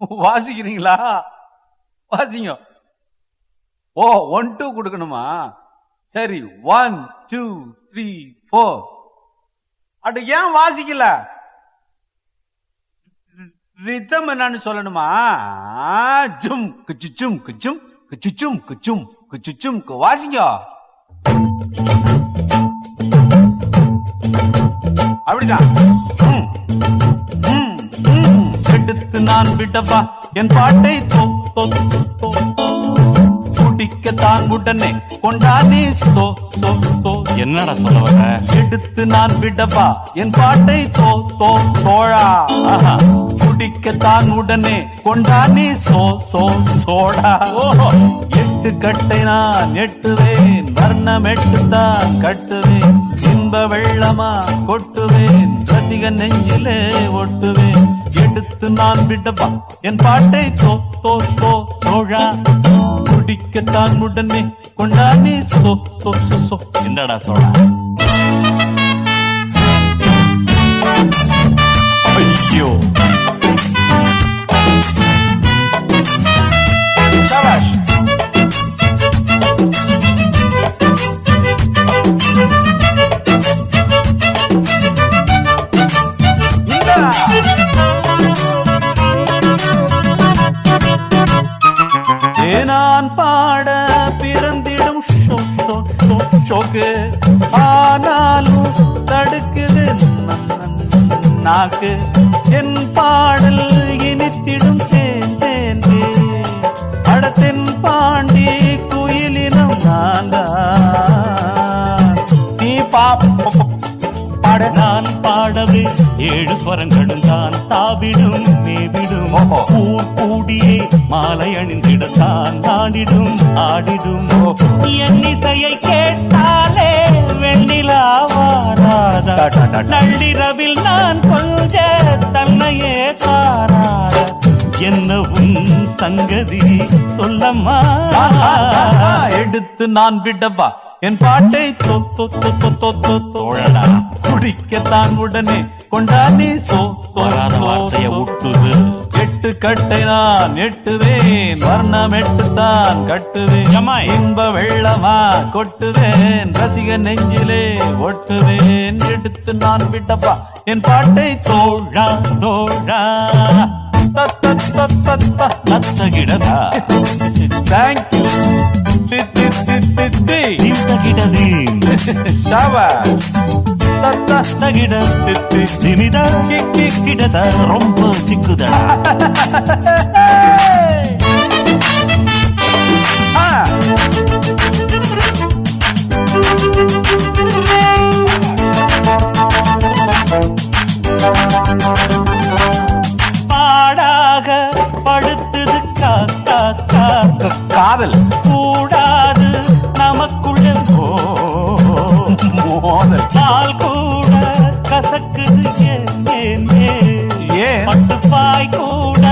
வாசிக்கிறீங்களா? வாசிங்க. ஓ one two கொடுக்கணுமா? சரி ஒன் டூ த்ரீ ஃபோர் அது ஏன் வாசிக்கல? ரித்தம் என்னன்னு சொல்லணுமா? ஜும் குச்சுச்சும் குச்சும் குச்சுச்சும் குச்சும் குச்சுச்சும் கு- வாசிங்க. அப்படிதான். எடுத்து நான் விடவா? என் பாட்டை தோ தோ தோ தோ. குடிக்கத்தான் உடனே கொண்டானே சோ சோ சோ என்னடா சொல்ல வர எடுத்து நான் விடவா? என் பாட்டை தோ தோ தோழா. குடிக்கத்தான் உடனே கொண்டானே சோ சோ சோடா எட்டு கட்டை நான் எட்டுவேன் வர்ணம் எட்டுத்தான் கட்டுவேன். இன்ப வெள்ளமா கொட்டுவேன். ரசிகன் நெஞ்சிலே ஒட்டுவேன். எடுத்து நான் விடவா? என் பாட்டை தோ தோ தோ தோழா. குடிக்கத்தான் உடனே கொண்டாடி சோ சோ சோ என்னடா சோழா ஷோ, ஆனாலும் தடுக்குது நாக்கு. என் பாடல் இனித்திடும் தேன் தேன் பாண்டி குயிலினம் நாங்க நீ பாப்ப பாட நான் பாடவே. ஏழு ஸ்வரங்களும் தான் தாவிடும் மேவிடும். ஊர் கூடியே மாலை அணிந்திட தான் ஆடிடும். என் இசையை கேட்டாலே வெண்ணிலா வாராதா. நள்ளிரவில் நான் கொஞ்ச தன்னையே தாராத என்ன உன் சங்கதி சொல்லம்மா. எடுத்து நான் விடவா? என் பாட்டை தொ தொ தொ தொ தொ தொ தோழடா குடிக்கத்தான் உடனே கொண்டாடி சோ சோ, வராத சோ, வார்த்தைய. விட்டுது. எட்டு கட்டை நான் எட்டுவேன் வர்ணம் எட்டுத்தான் கட்டுவேன். இன்ப வெள்ளமா கொட்டுவேன் ரசிக நெஞ்சிலே ஒட்டுவேன் எடுத்து நான் விடவா என் பாட்டை தோழா தோழா தத் தத் தத் தத் தத். நத்தகிடதா நித்தகிடது தகிட தி, கிடத ரொம்ப சிக்குதா பாடாக படுத்தது காதல். பால் கூட கசக்குது ஏன் பட்டுப்பாய் கூட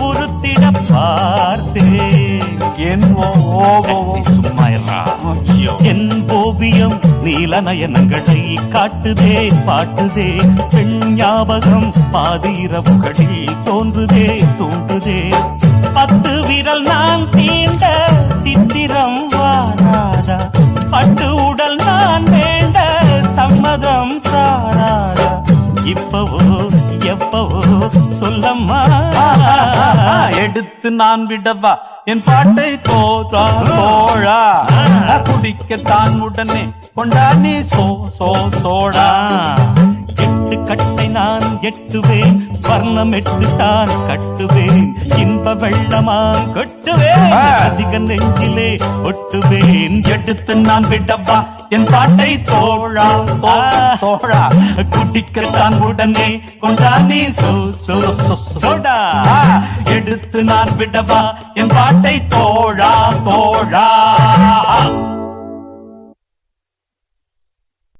உருத்திட பார்த்தேன் என் ஓ- ஓ- ஓ- ஓ. சும்மா இருடா. ஐயோ. என் ஓவியம் நீல நயனங்களை காட்டுதே பாட்டுதே பெண் ஞாபகம் பாதிரவுகளில் தோன்றுதே தோன்றுதே இப்பவோ எப்பவோ சொல்லம்மா. எடுத்து நான் விடவா? என் பாட்டை போதா தோழா குடிக்கத்தான் உடனே கொண்டா நீ சோ சோ சோடா. கட்டை நான் எட்டுவேன் வர்ணம் எட்டு தான் கட்டுவேன் இன்ப வெள்ளமாம் கொட்டுவேன். ரசிகன் நெஞ்சிலே ஒட்டுவேன். எடுத்து நான் விடவா என் பாட்டை தோழா தோழா. குடிக்கத்தான் உடனே சோ சோ சோடா. எடுத்து நான் விடவா என் பாட்டை தோழா தோழா.